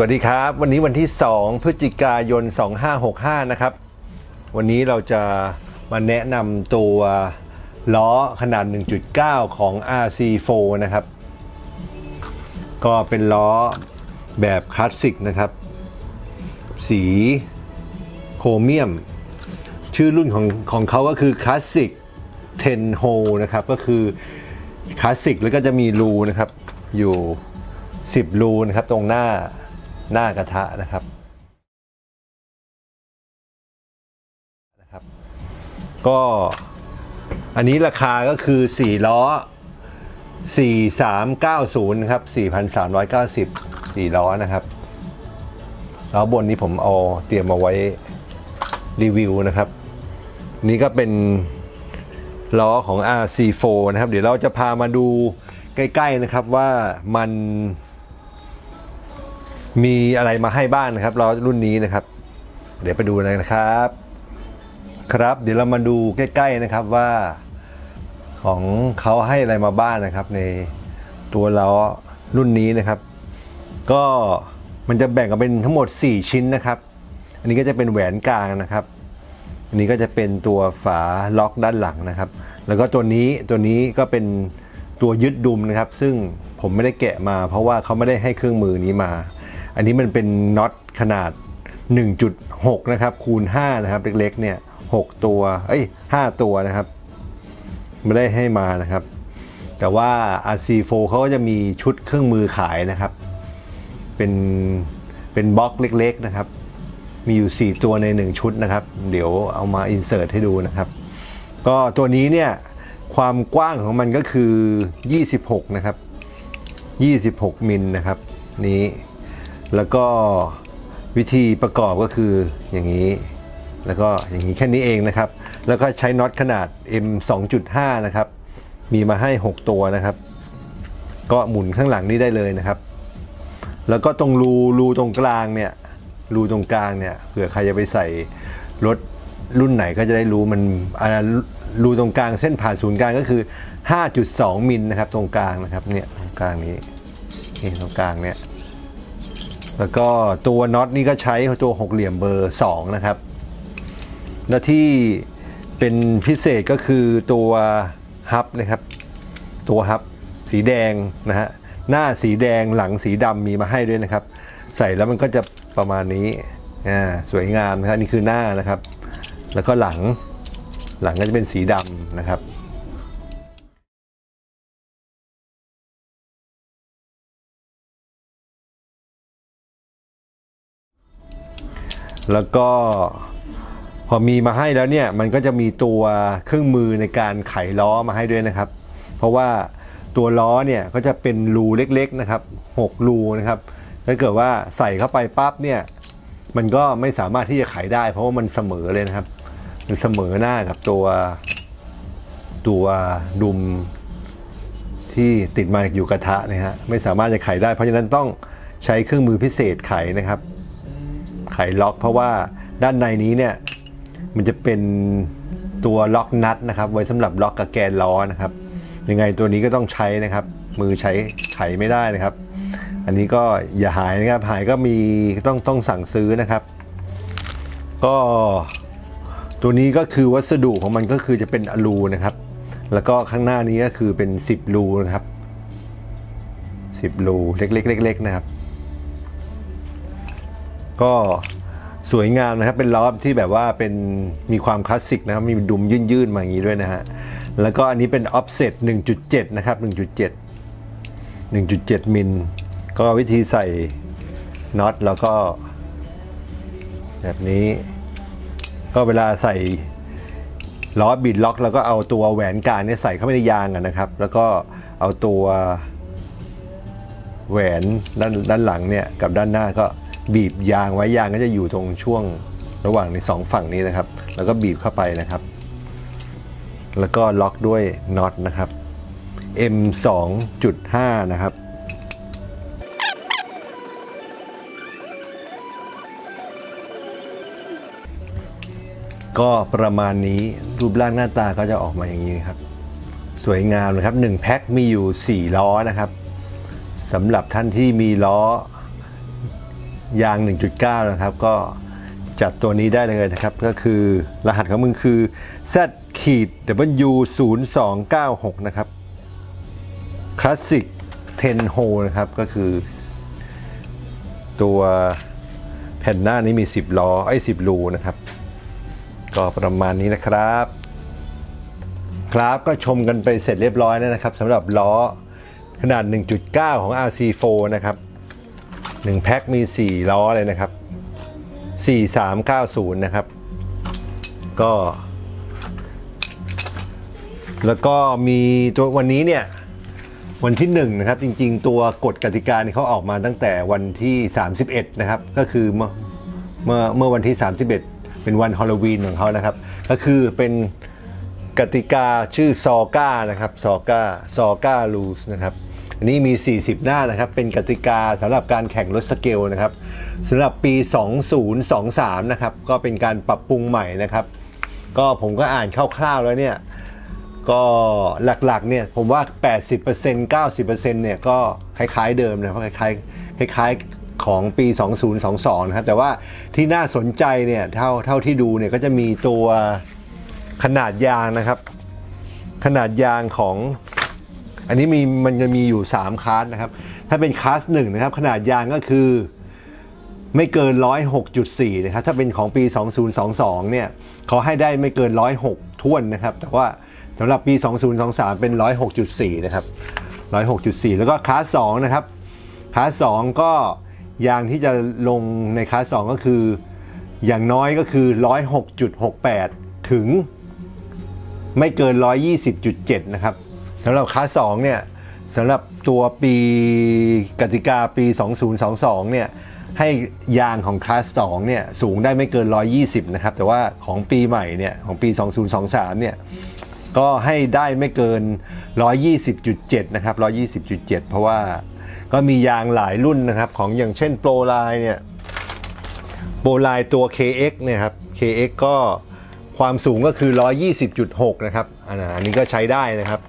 วัสดีครับ วันนี้วันที่ 2 พฤศจิกายน 2565 นะครับ วันนี้เราจะมาแนะนำตัวล้อขนาด 1.9 ของ RC4 นะครับ ก็เป็นล้อแบบคลาสสิกนะครับ สีโครเมียม ชื่อรุ่นของของเขาก็คือคลาสสิก10 hole นะครับ ก็คือคลาสสิกแล้วก็จะมีรูนะครับ อยู่ 10 รูนะครับ ตรงหน้าหน้ากระทะนะครับนะครับ ก็อันนี้ราคาก็คือ 4 ล้อ 4390 นะครับ 4,390 4 ล้อนะครับ แล้วบนนี้ผมเอาเตรียมมาไว้รีวิวนะครับ นี่ก็เป็นล้อของ RC4 นะครับ เดี๋ยวเราจะพามาดูใกล้ ๆนะครับว่ามัน มีอะไรมาให้บ้างนะครับล้อรุ่นนี้นะครับ เดี๋ยวไปดูเลยนะครับ ครับเดี๋ยวเรามาดูใกล้ ๆนะครับว่าของเขาให้อะไรมาบ้างนะครับ ในตัวล้อรุ่นนี้นะครับ ก็ มันจะแบ่งกันเป็นทั้งหมด 4 ชิ้นนะครับ อันนี้ก็จะเป็นแหวนกลางนะครับ อันนี้ก็จะเป็นตัวฝาล็อกด้านหลังนะครับ แล้วก็ตัวนี้ตัวนี้ก็เป็นตัวยึดดุมนะครับ ซึ่งผมไม่ได้แกะมา เพราะว่าเขาไม่ได้ให้เครื่องมือนี้มา อันนี้มันเป็นน็อตขนาด 1.6 นะครับ คูณ 5 นะครับ เล็กๆ เนี่ย 6 ตัว เอ้ย 5 ตัวนะครับ ไม่ได้ให้มานะครับ แต่ว่า RC4 เขาก็จะมีชุดเครื่องมือขายนะครับ เป็นเป็นบล็อกเล็ก ๆนะครับ มีอยู่ 4 ตัวใน 1 ชุดนะครับ เดี๋ยวเอามาอินเสิร์ตให้ดูนะครับ ก็ตัวนี้เนี่ยความกว้างของมันก็คือ 26 นะครับ 26 มิลนะครับนี้แล้วก็วิธีประกอบก็คืออย่างนี้ แล้วก็อย่างนี้แค่นี้เองนะครับ แล้วก็ใช้น็อตขนาด M 2.5 นะครับ มีมาให้ 6 ตัวนะครับ ก็หมุนข้างหลังนี้ได้เลยนะครับ แล้วก็ตรงรูรูตรงกลางเนี่ยรูตรงกลางเนี่ยเผื่อใครจะไปใส่รถรุ่นไหนก็จะได้รู้มันรูตรงกลางเส้นผ่านศูนย์กลางก็คือ 5.2 มิลนะครับ ตรงกลางนะครับเนี่ยตรงกลางนี้นี่ตรงกลางเนี่ยแล้วก็ตัวน็อตนี่ก็ใช้ตัวหกเหลี่ยมเบอร์2นะครับและที่เป็นพิเศษก็คือตัวฮับนะครับ ตัวฮับสีแดงนะฮะ หน้าสีแดงหลังสีดำมีมาให้ด้วยนะครับ ใส่แล้วมันก็จะประมาณนี้อ่าสวยงามนะครับนี่คือหน้านะครับ แล้วก็หลังหลังก็จะเป็นสีดำนะครับแล้วก็พอมีมาให้แล้วเนี่ยมันก็จะมีตัวเครื่องมือในการไขล้อมาให้ด้วยนะครับ เพราะว่า ตัวล้อเนี่ยก็จะเป็นรูเล็กๆนะครับ6รูนะครับถ้าเกิดว่าใส่เข้าไปปั๊บเนี่ยมันก็ไม่สามารถที่จะไขได้ เพราะว่ามันเสมอเลยนะครับ มันเสมอหน้ากับตัวตัวดุมที่ติดมาอยู่กระทะนะฮะไม่สามารถจะไขได้ เพราะฉะนั้นต้องใช้เครื่องมือพิเศษไขนะครับ ไขล็อกเพราะว่าด้านในนี้เนี่ยมันจะเป็นตัวล็อกนัดนะครับ ไว้สำหรับล็อกกับแกนล้อนะครับ ยังไงตัวนี้ก็ต้องใช้นะครับ มือใช้ไขไม่ได้นะครับ อันนี้ก็อย่าหายนะครับ หายก็มีต้องต้องสั่งซื้อนะครับ ก็ตัวนี้ก็คือวัสดุของมันก็คือจะเป็นอลูนะครับ แล้วก็ข้างหน้านี้ก็คือเป็น 10 รูนะครับ 10 รูเล็กๆเล็กๆนะครับ ก็สวยงามนะครับ เป็นล้อที่แบบว่าเป็นมีความคลาสสิกนะครับ มีดุมยื่นๆมาอย่างนี้ด้วยนะฮะ แล้วก็อันนี้เป็น offset 1.7 นะครับ 1.7 1.7 มิล ก็วิธีใส่น็อตแล้วก็ แบบนี้ ก็เวลาใส่ล้อบิดล็อก แล้วก็เอาตัวแหวนกลางเนี่ยใส่เข้าไปในยางนะครับ แล้วก็เอาตัวแหวนด้านด้านหลังเนี่ยกับด้านหน้าก็บีบยางไว้ยางก็จะอยู่ตรงช่วงระหว่างในสองฝั่งนี้นะครับ แล้วก็บีบเข้าไปนะครับ แล้วก็ล็อกด้วยน็อตนะครับ M 2.5 นะครับก็ประมาณนี้รูปร่างหน้าตาก็จะออกมาอย่างนี้ครับ สวยงามนะครับ1แพ็คมีอยู่ 4 ล้อนะครับสำหรับท่านที่มีล้อยาง 1.9 นะครับ ก็จัดตัวนี้ได้เลยนะครับ ก็คือรหัสของมึงคือ Z ขีด W 0 2 9 6 นะครับคลาสสิก10 hole นะครับ ก็คือ ตัวแผ่นหน้านี้มี 10 ล้อ ไอ้ 10 รูนะครับ ก็ประมาณนี้นะครับ ครับก็ชมกันไปเสร็จเรียบร้อยแล้วนะครับสำหรับล้อขนาด 1.9 ของ RC4 นะครับ 1 แพ็คมี 4 ล้อเลยนะครับ 4390 นะครับ ก็ แล้วก็มีตัววันนี้เนี่ยวันที่1นะครับจริงๆ ตัวกฎกติกานี่เขาออกมาตั้งแต่วันที่ 31 นะครับ ก็คือเมื่อเมื่อเมื่อวันที่ 31 เป็นวันฮอลโลวีนของเขานะครับ ก็คือเป็นกติกาชื่อซอก้านะครับซอก้าซอก้ารูสนะครับอันนี้มี 40 หน้านะครับ เป็นกติกาสำหรับการแข่งรถสเกลนะครับสำหรับปี 2023 นะครับ ก็เป็นการปรับปรุงใหม่นะครับ ก็ผมก็อ่านคร่าวๆแล้วเนี่ย ก็หลักๆเนี่ยผมว่า 80% 90%เนี่ยก็คล้ายๆเดิมนะเพราะคล้ายๆคล้ายๆของปี 2022 นะครับ แต่ว่าที่น่าสนใจเนี่ยเท่าเท่าที่ดูเนี่ยก็จะมีตัวขนาดยางนะครับ ขนาดยางของ อันนี้มีมันจะมีอยู่ 3คลาสนะครับ ถ้าเป็นคลาสหนึ่งนะครับ ขนาดยางก็คือไม่เกิน 106.4 นะครับ ถ้าเป็นของปี 2022 เนี่ยเขาให้ได้ไม่เกิน 106 ท้วนนะครับ แต่ว่าำหรับปี 2023 เป็น 106.4 นะครับ 106.4 แล้วก็คลาส2นะครับคลาส2ก็ยางที่จะลงในคลาส2ก็คือ อย่างน้อยก็คือ 106.68 ถึงไม่เกิน 120.7 นะครับสำหรับคลาส2เนี่ยสำหรับตัวปีกติกาปี 2022 เนี่ยให้ยางของคลาส2เนี่ยสูงได้ไม่เกิน 120 นะครับ แต่ว่าของปีใหม่เนี่ยของปี 2023 เนี่ย ก็ให้ได้ไม่เกิน 120.7 นะครับ 120.7 เพราะว่าก็มียางหลายรุ่นนะครับ ของอย่างเช่นโปรไลน์เนี่ยโปรไลน์ตัว KX เนี่ยครับ KX ก็ความสูงก็คือ 120.6 นะครับ อันนี้ก็ใช้ได้นะครับ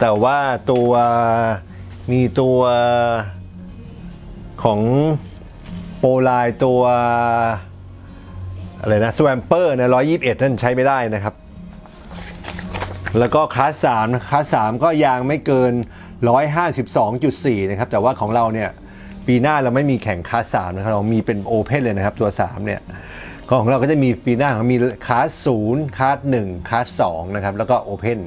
แต่ว่าตัวมีตัวของโปรไลน์ตัวอะไรนะสแวมเปอร์เนี่ย121 นั่นใช้ไม่ได้นะครับ แล้วก็คลาส3นะคลาส3ก็ยางไม่เกิน 152.4 นะครับ แต่ว่าของเราเนี่ย ปีหน้าเราไม่มีแข่งคลาส3นะครับ เรามีเป็นโอเพนเลยนะครับ ตัว 3 เนี่ยก็ของเราก็จะมีปีหน้ามีคลาส0คลาส1คลาส2นะครับ แล้วก็โอเพน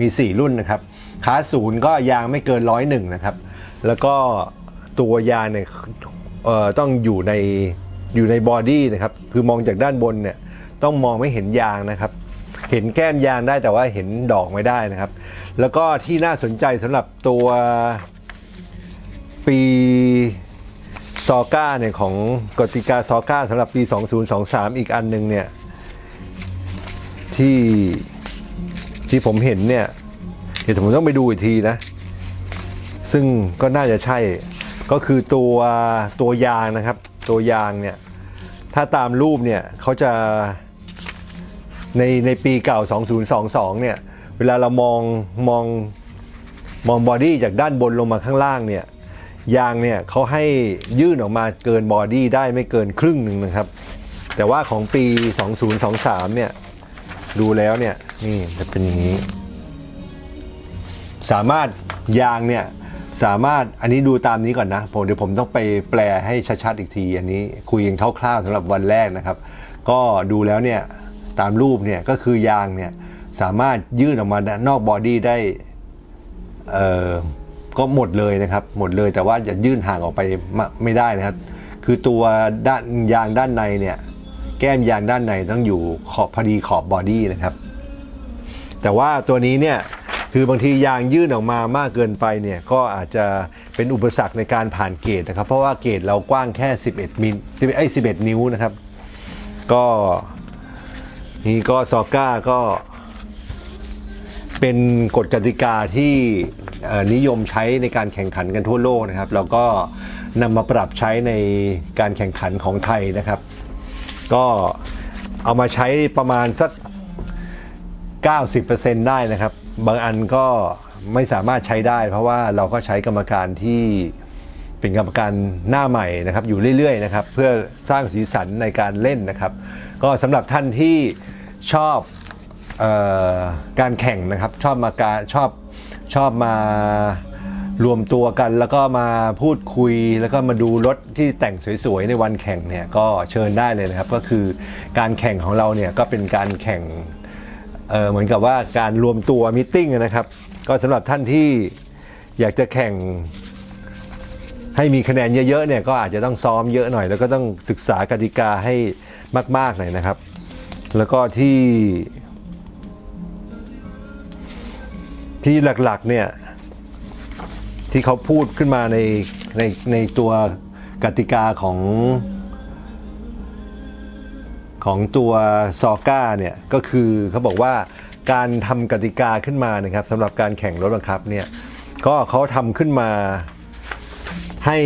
มี 4 รุ่นนะครับคลาส0ก็ยางไม่เกิน101นะครับ แล้วก็ตัวยางเนี่ยต้องอยู่ในอยู่ในบอดี้นะครับ คือมองจากด้านบนเนี่ยต้องมองไม่เห็นยางนะครับ เห็นแก้มยางได้แต่ว่าเห็นดอกไม่ได้นะครับ แล้วก็ที่น่าสนใจสำหรับตัวปีซอก้าเนี่ยของกติกาซอก้าสำหรับปี 2023 อีกอันหนึงเนี่ยที่ที่ผมเห็นเนี่ยเดี๋ยวผมต้องไปดูอีกทีนะ ซึ่งก็น่าจะใช่ก็คือตัวตัวยางนะครับ ตัวยางเนี่ยถ้าตามรูปเนี่ยเขาจะ ในในปีเก่า 2022 เนี่ย เวลาเรามองมองมองบอดี้จากด้านบนลงมาข้างล่างเนี่ย ยางเนี่ยเขาให้ยื่นออกมาเกินบอดี้ได้ไม่เกินครึ่งหนึ่งนะครับ แต่ว่าของปี 2023 เนี่ย ดูแล้วเนี่ย นี่จะเป็นอย่างนี้ สามารถยางเนี่ยสามารถอันนี้ดูตามนี้ก่อนนะผมเดี๋ยวผมต้องไปแปลให้ชัดๆอีกที อันนี้คุยกันคร่าวๆสำหรับวันแรกนะครับ ก็ดูแล้วเนี่ย ตามรูปเนี่ยก็คือยางเนี่ยสามารถยื่นออกมานอกบอดี้ได้เอ่อก็หมดเลยนะครับ หมดเลยแต่ว่าจะยื่นห่างออกไปไม่ไม่ได้นะครับ คือตัวด้านยางด้านในเนี่ยแก้มยางด้านในต้องอยู่ขอบพอดีขอบบอดี้นะครับ แต่ว่าตัวนี้เนี่ยคือบางทียางยื่นออกมามากเกินไปเนี่ยก็อาจจะเป็นอุปสรรคในการผ่านเกตนะครับ เพราะว่าเกตเรากว้างแค่ 11มิลไอ้11 นิ้วนะครับ ก็ นี่ก็ซอก้าก็เป็นกฎกติกาที่นิยมใช้ในการแข่งขันกันทั่วโลกนะครับ แล้วก็นำมาปรับใช้ในการแข่งขันของไทยนะครับ ก็เอามาใช้ประมาณสัก 90%ได้นะครับ บางอันก็ไม่สามารถใช้ได้ เพราะว่าเราก็ใช้กรรมการที่เป็นกรรมการหน้าใหม่นะครับ อยู่เรื่อยๆนะครับ เพื่อสร้างสีสันในการเล่นนะครับ ก็สำหรับท่านที่ ชอบออการแข่งนะครับ ชอบมาการชอบชอบมารวมตัวกัน แล้วก็มาพูดคุยแล้วก็มาดูรถที่แต่งสวยๆในวันแข่งเนี่ยก็เชิญได้เลยนะครับ ก็คือการแข่งของเราเนี่ยก็เป็นการแข่งเเหมือนกับว่าการรวมตัวมิ팅นะครับ ก็สำหรับท่านที่อยากจะแข่งให้มีคะแนนเยอะๆเนี่ยก็อาจจะต้องซ้อมเยอะหน่อย แล้วก็ต้องศึกษากติกาให้มากๆหน่อยนะครับ แล้วก็ที่ที่หลักๆเนี่ยที่เขาพูดขึ้นมาในในในตัวกติกาของของตัวซอก้าเนี่ยก็คือเขาบอกว่าการทำกติกาขึ้นมานะครับสำหรับการแข่งรถบังคับเนี่ยก็เขาทำขึ้นมาให้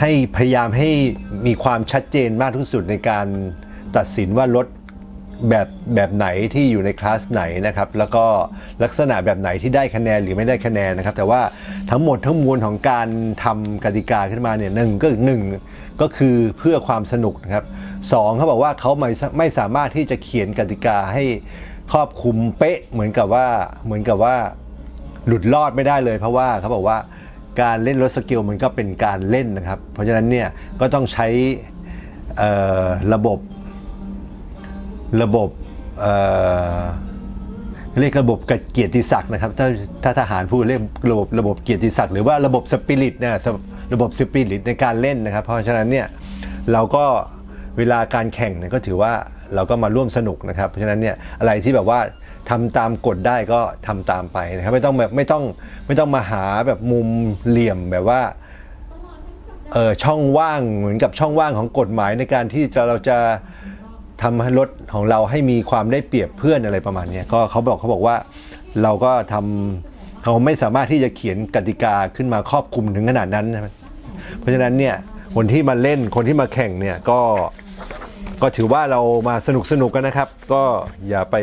ให้พยายามให้มีความชัดเจนมากที่สุดในการตัดสินว่ารถแบบแบบไหนที่อยู่ในคลาสไหนนะครับ แล้วก็ลักษณะแบบไหนที่ได้คะแนนหรือไม่ได้คะแนนนะครับ แต่ว่าทั้งหมดทั้งมวลของการทำกติกาขึ้นมาเนี่ยหนึ่งก็หนึ่งก็คือเพื่อความสนุกนะครับสองเขาบอกว่าเขาไม่ไม่สามารถที่จะเขียนกติกาให้ครอบคลุมเป๊ะเหมือนกับว่าเหมือนกับว่าหลุดรอดไม่ได้เลย เพราะว่าเขาบอกว่า การเล่นรถสกิลมันก็เป็นการเล่นนะครับ เพราะฉะนั้นเนี่ยก็ต้องใช้ระบบระบบเรียกระบบเกียรติศักดิ์นะครับ ถ้าถ้าทหารพูดเรียกระบบระบบเกียรติศักดิ์หรือว่าระบบสปิริตนี่ยระบบสปิริตในการเล่นนะครับ เพราะฉะนั้นเนี่ยเราก็เวลาการแข่งเนี่ยก็ถือว่าเราก็มาร่วมสนุกนะครับ เพราะฉะนั้นเนี่ยอะไรที่แบบว่า ทำตามกฎได้ก็ทำตามไปนะครับไม่ต้องแบบไม่ต้องไม่ต้องมาหาแบบมุมเหลี่ยมแบบว่าเออช่องว่างเหมือนกับช่องว่างของกฎหมายในการที่จะเราจะทำให้รถของเราให้มีความได้เปรียบเพื่อนอะไรประมาณนี้ก็เขาบอกเขาบอกว่าเราก็ทำเขาไม่สามารถที่จะเขียนกติกาขึ้นมาครอบคลุมถึงขนาดนั้นนะเพราะฉะนั้นเนี่ยคนที่มาเล่นคนที่มาแข่งเนี่ยก็ก็ถือว่าเรามาสนุกสนุกกันนะครับ ก็อย่าไป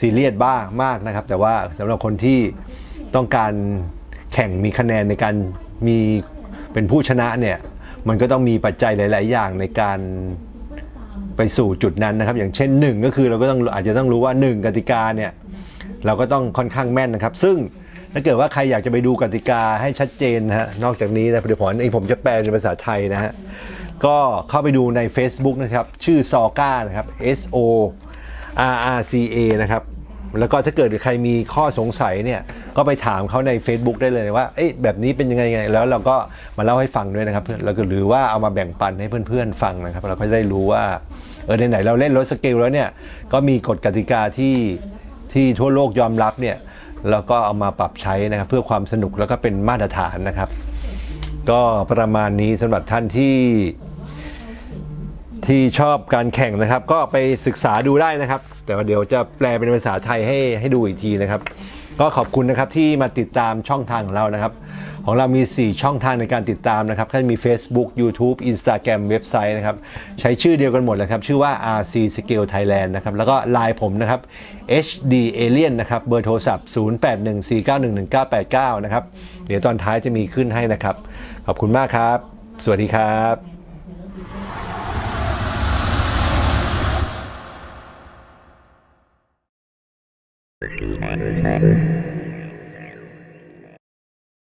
ซีเรียสบ้างมากนะครับ แต่ว่าสำหรับคนที่ต้องการแข่งมีคะแนนในการมีเป็นผู้ชนะเนี่ยมันก็ต้องมีปัจจัยหลาย ๆ อย่างในการไปสู่จุดนั้นนะครับ อย่างเช่นหนึ่งก็คือเราก็ต้องอาจจะต้องรู้ว่าหนึ่งกติกาเนี่ยเราก็ต้องค่อนข้างแม่นนะครับ ซึ่งถ้าเกิดว่าใครอยากจะไปดูกติกาให้ชัดเจนนะฮะนอกจากนี้นะเดี๋ยวผมเองผมจะแปลเป็นภาษาไทยนะฮะก็เข้าไปดูใน Facebook นะครับ ชื่อซอก้านะครับ S O R R C A นะครับ แล้วก็ถ้าเกิดใครมีข้อสงสัยเนี่ย ก็ไปถามเขาใน Facebook ได้เลยว่า เอ๊ะแบบนี้เป็นยังไงไง แล้วเราก็มาเล่าให้ฟังด้วยนะครับแล้วก็หรือว่าเอามาแบ่งปันให้เพื่อนๆฟังนะครับ เราก็จะได้รู้ว่า เออไหนๆเราเล่นรถสเกลแล้วเนี่ย ก็มีกฎกติกาที่ที่ทั่วโลกยอมรับเนี่ยเราก็เอามาปรับใช้นะครับ เพื่อความสนุกแล้วก็เป็นมาตรฐานนะครับ ก็ประมาณนี้สำหรับท่านที่ ที่ชอบการแข่งนะครับ ก็ไปศึกษาดูได้นะครับ แต่ว่าเดี๋ยวจะแปลเป็นภาษาไทยให้ให้ดูอีกทีนะครับ ก็ขอบคุณนะครับที่มาติดตามช่องทางของเรานะครับ ของเรามี 4 ช่องทางในการติดตามนะครับก็จะมี Facebook YouTube Instagram เว็บไซต์นะครับ ใช้ชื่อเดียวกันหมดเลยครับ ชื่อว่า RC Scale Thailand นะครับ แล้วก็ไลน์ผมนะครับ HD Alien นะครับ เบอร์โทรศัพท์ 0814911989 นะครับ เดี๋ยวตอนท้ายจะมีขึ้นให้นะครับ ขอบคุณมากครับ สวัสดีครับ Thank you.